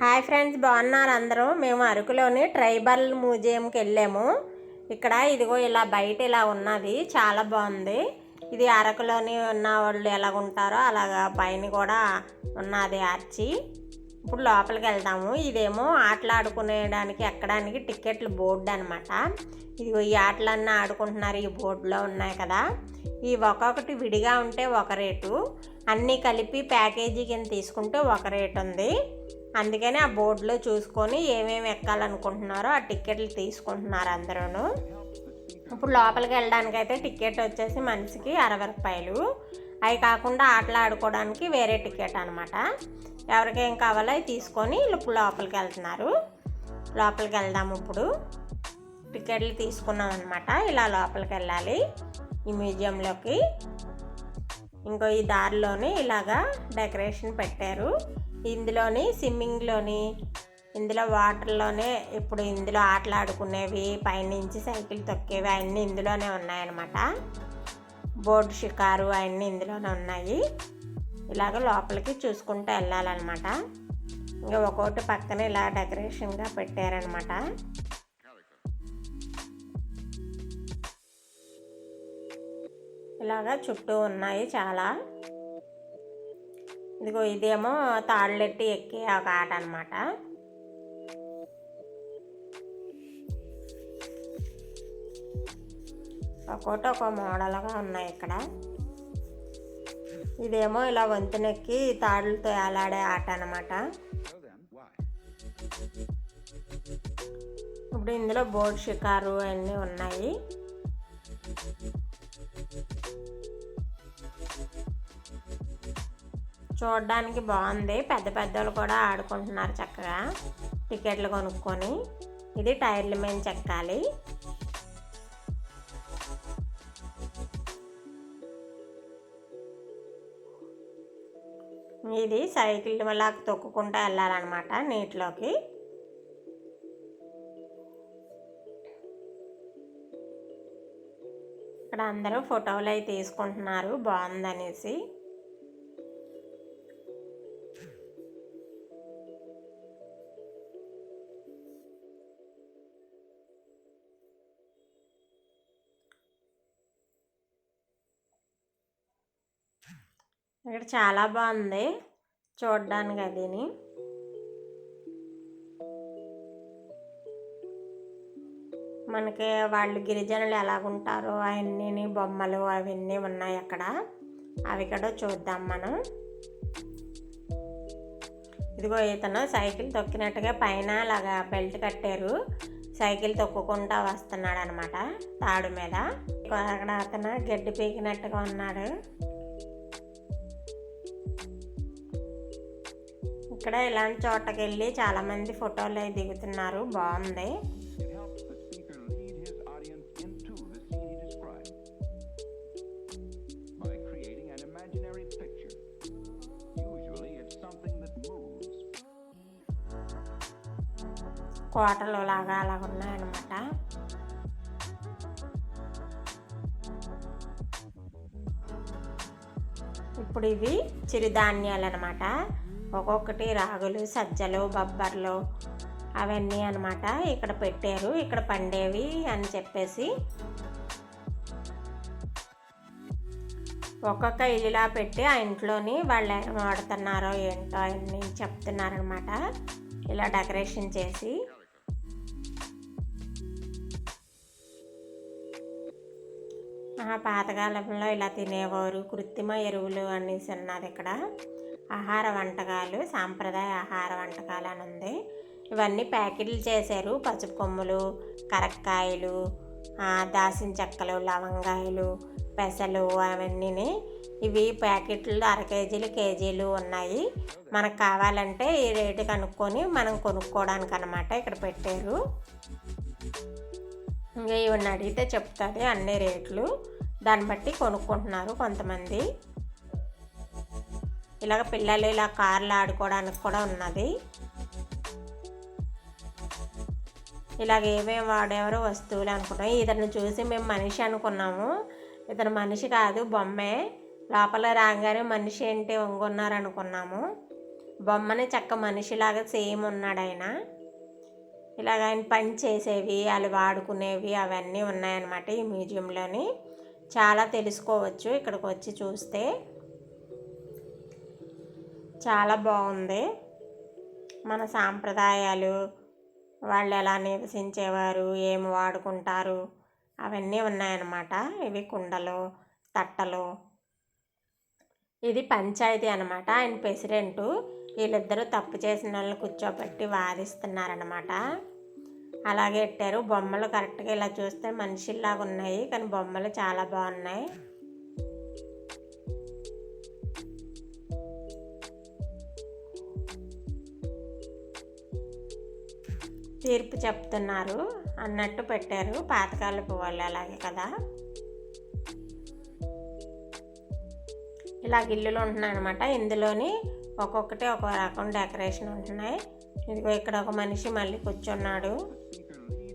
Hi friends బాగున్నారు అందరూ. మేము అరకులోని ట్రైబల్ మ్యూజియంకి వెళ్ళాము. ఇక్కడ ఇదిగో ఇలా బయట ఇలా ఉన్నది. చాలా బాగుంది. ఇది అరకులోని ఉన్న వాళ్ళు ఎలా ఉంటారో అలాగా పైన కూడా ఉన్నది ఆర్చి. ఇప్పుడు లోపలికి వెళ్దాము. ఇదేమో ఆటలాడుకునేడానికి ఎక్కడానికి టికెట్లు బోర్డు అనమాట ఇదిగో ఈ ఆటలన్నీ ఆడుకుంటున్నారు. ఈ బోర్డులో ఉన్నాయి కదా. ఈ ఒక్కొక్కటి విడిగా ఉంటే ఒక రేటు. అన్నీ కలిపి ప్యాకేజీ కింద తీసుకుంటే ఒక రేటు ఉంది. అందుకని ఆ బోర్డులో చూసుకొని ఏమేమి ఎక్కాలనుకుంటున్నారో ఆ టికెట్లు తీసుకుంటున్నారు అందరూ ఇప్పుడు లోపలికి వెళ్ళడానికి అయితే టికెట్ వచ్చేసి మనిషికి అరవై రూపాయలు. అవి కాకుండా ఆటలు ఆడుకోవడానికి వేరే టికెట్ అనమాట ఎవరికేం కావాలో అవి తీసుకొని ఇప్పుడు లోపలికి వెళ్తున్నారు. లోపలికి వెళ్దాము ఇప్పుడు. టికెట్లు తీసుకున్నాం అనమాట ఇలా లోపలికి వెళ్ళాలి ఈ మ్యూజియంలోకి. ఇంకో ఈ దారిలోని ఇలాగా డెకరేషన్ పెట్టారు. ఇందులోని స్విమ్మింగ్లోని ఇందులో వాటర్లోనే ఇప్పుడు ఇందులో ఆటలు ఆడుకునేవి పైనుంచి సైకిల్ తొక్కేవి అన్నీ ఇందులోనే ఉన్నాయన్నమాట. బోర్డు షికారు అవన్నీ ఇందులోనే ఉన్నాయి. ఇలాగ లోపలికి చూసుకుంటూ వెళ్ళాలన్నమాట. ఇంకా ఒక్కొక్కటి పక్కన ఇలా డెకరేషన్గా పెట్టారనమాట ఇలాగా చుట్టూ ఉన్నాయి చాలా. ఇదిగో ఇదేమో తాళ్ళెట్టి ఎక్కే ఒక ఆట అనమాట ఒక్కోటి ఒక మోడల్గా ఉన్నాయి ఇక్కడ. ఇదేమో ఇలా వంతునెక్కి తాడులతో ఏలాడే ఆట అనమాట ఇప్పుడు ఇందులో బోర్డు షికారు అన్నీ ఉన్నాయి. చూడడానికి బాగుంది. పెద్ద పెద్దలు కూడా ఆడుకుంటున్నారు చక్కగా. టికెట్లు కొనుక్కొని. ఇది టైర్ల మీద చెక్కాలి. ఇది సైకిల్ వల్ల తొక్కుకుంటూ వెళ్ళాలన్నమాట నీటిలోకి. ఇక్కడ అందరూ ఫోటోలు అవి తీసుకుంటున్నారు. బాగుందనేసి. ఇక్కడ చాలా బాగుంది చూడడానికి అదిని. మనకి వాళ్ళు గిరిజనులు ఎలాగుంటారో అవన్నీ బొమ్మలు అవన్నీ ఉన్నాయి అక్కడ. అవి కూడా చూద్దాం మనం. ఇదిగో ఇతను సైకిల్ తొక్కినట్టుగా పైన అలాగా బెల్ట్ కట్టారు. సైకిల్ తొక్కుకుంటా వస్తున్నాడు అనమాట తాడు మీద. అక్కడ అతను గడ్డి పీకినట్టుగా ఉన్నాడు. ఇక్కడ ఇలాంటి చోటకెళ్ళి చాలా మంది ఫోటోలు దిగుతున్నారు. బాగుంది. కోటలు లాగా అలా ఉన్నాయన్నమాట. ఇప్పుడు ఇవి చిరుధాన్యాలు అన్నమాట ఒక్కొక్కటి రాగులు సజ్జలు బొబ్బర్లు అవన్నీ అనమాట ఇక్కడ పెట్టారు. ఇక్కడ పండేవి అని చెప్పేసి ఒక్కొక్క ఇలా పెట్టి ఆ ఇంట్లోని వాళ్ళు ఏం వాడుతున్నారో ఏంటో అన్నీ చెప్తున్నారనమాట ఇలా డెకరేషన్ చేసి పాతకాలంలో ఇలా తినేవారు. కృత్రిమ ఎరువులు అనేసి ఉన్నది ఇక్కడ. ఆహార వంటకాలు సాంప్రదాయ ఆహార వంటకాలు అని ఉంది. ఇవన్నీ ప్యాకెట్లు చేశారు. పసుపు కొమ్ములు కరక్కాయలు దాసిన చెక్కలు లవంగాయలు పెసలు అవన్నీ ఇవి ప్యాకెట్లు అర కేజీలు కేజీలు ఉన్నాయి. మనకు కావాలంటే ఈ రేటు కనుక్కొని మనం కొనుక్కోవడానికి అనమాట ఇక్కడ పెట్టారు. ఇంకా ఇవన్నీ అడిగితే చెప్తుంది అన్ని రేట్లు. దాన్ని బట్టి కొనుక్కుంటున్నారు కొంతమంది. ఇలాగ పిల్లలు ఇలా కార్లు ఆడుకోవడానికి కూడా ఉన్నది. ఇలాగ ఏమేమి వాడేవారో వస్తువులు అనుకున్నాం ఇతను చూసి మేము మనిషి అనుకున్నాము. ఇతను మనిషి కాదు బొమ్మే. లోపల రాగానే మనిషి ఏంటి వంగున్నారు అనుకున్నాము. బొమ్మని చక్క మనిషిలాగా సేమ్ ఉన్నాడు ఆయన. ఇలాగ ఆయన పని చేసేవి వాళ్ళు వాడుకునేవి అవన్నీ ఉన్నాయన్నమాట ఈ మ్యూజియంలోని. చాలా తెలుసుకోవచ్చు ఇక్కడికి వచ్చి చూస్తే. చాలా బాగుంది. మన సాంప్రదాయాలు వాళ్ళు ఎలా నివసించేవారు ఏమి వాడుకుంటారు అవన్నీ ఉన్నాయన్నమాట. ఇవి కుండలు తట్టలు. ఇది పంచాయతీ అనమాట ఆయన ప్రెసిడెంటు. వీళ్ళిద్దరూ తప్పు చేసిన వాళ్ళు కూర్చోబెట్టి వాదిస్తున్నారనమాట అలాగే పెట్టారు బొమ్మలు కరెక్ట్గా ఇలా చూస్తే మనిషిలాగా ఉన్నాయి కానీ బొమ్మలు చాలా బాగున్నాయి. తీర్పు చెప్తున్నారు అన్నట్టు పెట్టారు పాతకాలపు వాళ్ళు అలాగే కదా. ఇలా గిల్లులు ఉంటున్నాయన్నమాట ఇందులోని ఒక్కొక్కటి ఒక రకం డెకరేషన్ ఉంటున్నాయి. ఇదిగో ఇక్కడ ఒక మనిషి మళ్ళీ కూర్చున్నాడు.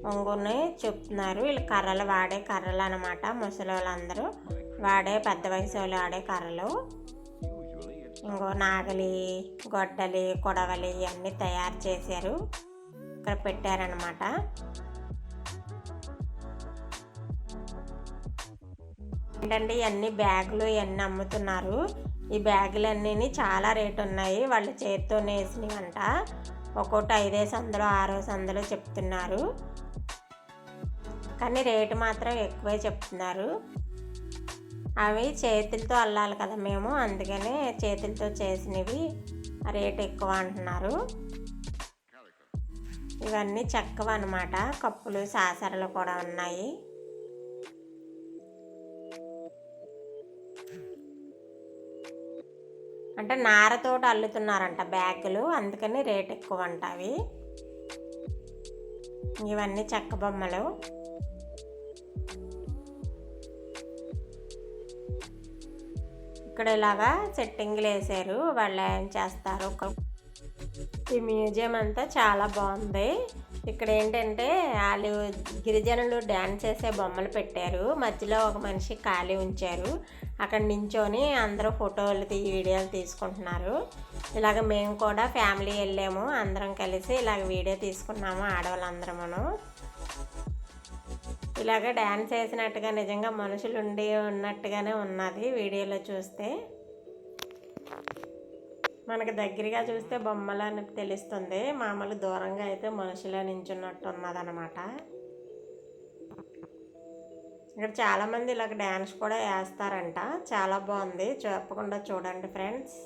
ఒంగుని చెప్తున్నారు. వీళ్ళు కర్రలు వాడే కర్రలు అనమాట ముసలి వాళ్ళందరూ. వాడే పెద్ద వయసు వాళ్ళు వాడే కర్రలు. ఇంకో నాగలి గొడ్డలి కొడవలి ఇవన్నీ తయారు చేశారు. ఇక్కడ పెట్టారనమాట ఏంటంటే ఇవన్నీ బ్యాగులు ఇవన్నీ అమ్ముతున్నారు. ఈ బ్యాగులన్నీ చాలా రేటు ఉన్నాయి. వాళ్ళు చేతితో వేసినవంట. ఒక్కొక్కటి ఐదేసి వందలు ఆరు వందలు చెప్తున్నారు. కానీ రేటు మాత్రం ఎక్కువే చెప్తున్నారు. అవి చేతులతో అల్లాలి కదా మేము. అందుకనే చేతులతో చేసినవి రేట్ ఎక్కువ అంటున్నారు. ఇవన్నీ చెక్కవ అనమాట కప్పులు సాసరలు కూడా ఉన్నాయి. అంటే నారతోటి అల్లుతున్నారంట బ్యాగులు. అందుకని రేట్ ఎక్కువ అంట అవి. ఇవన్నీ చెక్క బొమ్మలు. ఇక్కడ ఇలాగా సెట్టింగ్లు వేసారు. వాళ్ళు ఏం చేస్తారు? ఈ మ్యూజియం అంతా చాలా బాగుంది. ఇక్కడ ఏంటంటే వాళ్ళు గిరిజనులు డ్యాన్స్ చేసే బొమ్మలు పెట్టారు. మధ్యలో ఒక మనిషి ఖాళీ ఉంచారు. అక్కడ నించొని అందరూ ఫోటోలు తీ వీడియోలు తీసుకుంటున్నారు. ఇలాగ మేము కూడా ఫ్యామిలీ వెళ్ళాము. అందరం కలిసి ఇలాగ వీడియో తీసుకున్నాము ఆడవాళ్ళందరమును. ఇలాగ డ్యాన్స్ వేసినట్టుగా నిజంగా మనుషులు ఉండి ఉన్నట్టుగానే ఉన్నది వీడియోలో చూస్తే. మనకు దగ్గరగా చూస్తే బొమ్మలు అని తెలుస్తుంది. మామూలు దూరంగా అయితే మనుషులే నించున్నట్టు ఉన్నదనమాట ఇక్కడ చాలామంది ఇలాగ డ్యాన్స్ కూడా వేస్తారంట. చాలా బాగుంది. చెప్పకుండా చూడండి ఫ్రెండ్స్.